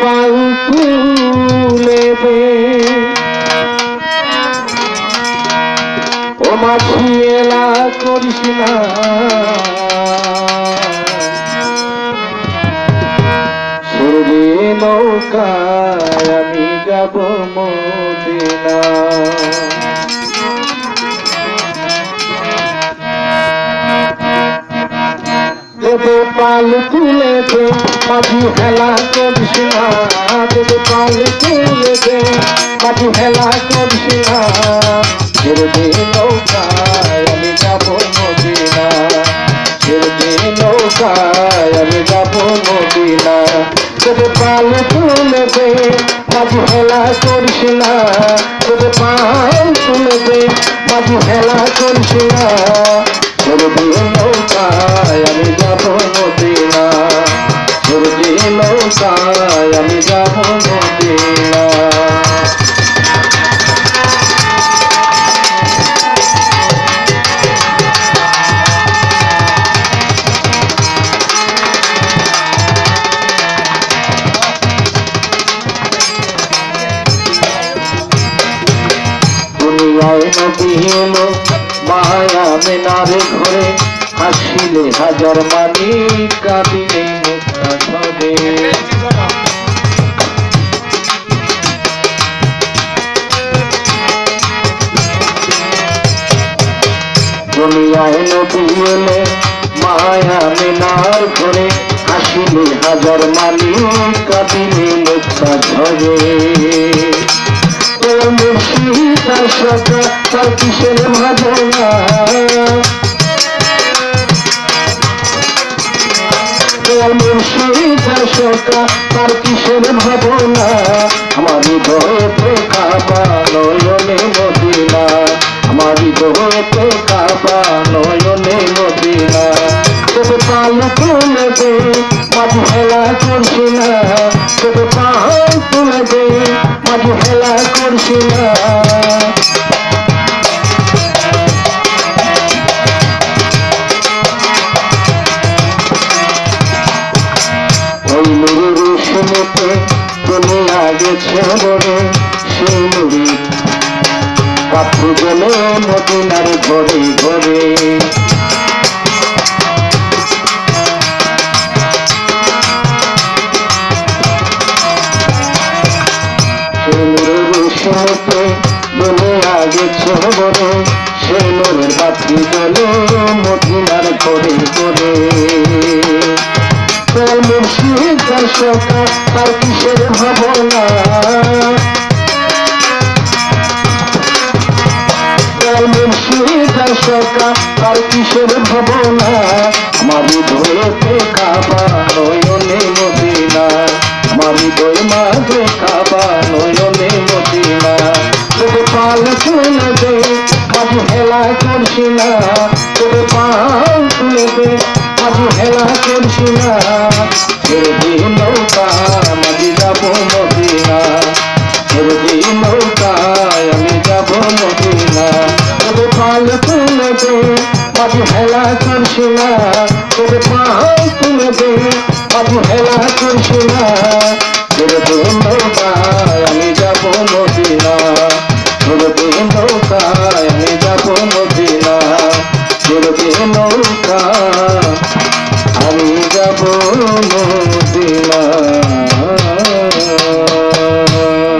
কপাল তুলে দে। ও মাছি এলা করিস না। নৌকায় আমি যাব মদিনা। পাল তুলে দে মাঝি হেলা করিস না, দেবে পাল তুলে দে মাঝি হেলা করিস না। আমি যাব পাল তুলে দে মাঝি হেলা করিস না, দেবে পাল তুলে দে মাঝি হেলা না। নৌকায় আমি যাব নৌকায় আমি যাব মদিনা নদী এলো মায়া মেনারে ঘরে হাসিলে হাজার মানি কাঁদিলে মুক্তা দুনিয়ায় নদী এলে মায়া মেনার ঘরে, হাসিলে হাজার মানি কাঁদিলে মুক্তা ঝরে। তোর মুর্শিদ সকা তার কিসের ভাবনা? তোর মুর্শিদ তার কিসের ভাবনা? আমার হৃদয়েতে কাবা নয়নে মদিনা। আমার হৃদয়েতে কাবা নয়নে মদিনা। তবে পাল তুলে দে, মাঝে হেলা করছি না। তবে পাল তুলে দে, মাঝে হেলা করছি না। ওই নুরুর শুনেতে দুনিয়া গেছে বড়ে সেই নুরি। পাত্র গেলে মদিনার ঘরে ঘরে। শুনেতে দুনিয়া গেছে বড়ে সেই নুরের পাত্রী গেলে মদিনার ঘরে ঘরে। তার সকা তার কিসের ভাবনা সকা তার কিসের ভাবনা আমার হৃদয়েতে কাবা নয়নে মদিনা আমার হৃদয় মাঝে কাবা নয়নে মদিনা তোকে পাল তুলে দে মাঝে হেলা করছি না তোকে পাল তুলে দে হেলা করছি না দিই নৌকা মাঝে যাব মদিনা। দিই নৌকায় আমি যাব হেলা করছি না তোকে পাল তুলে আমি যাব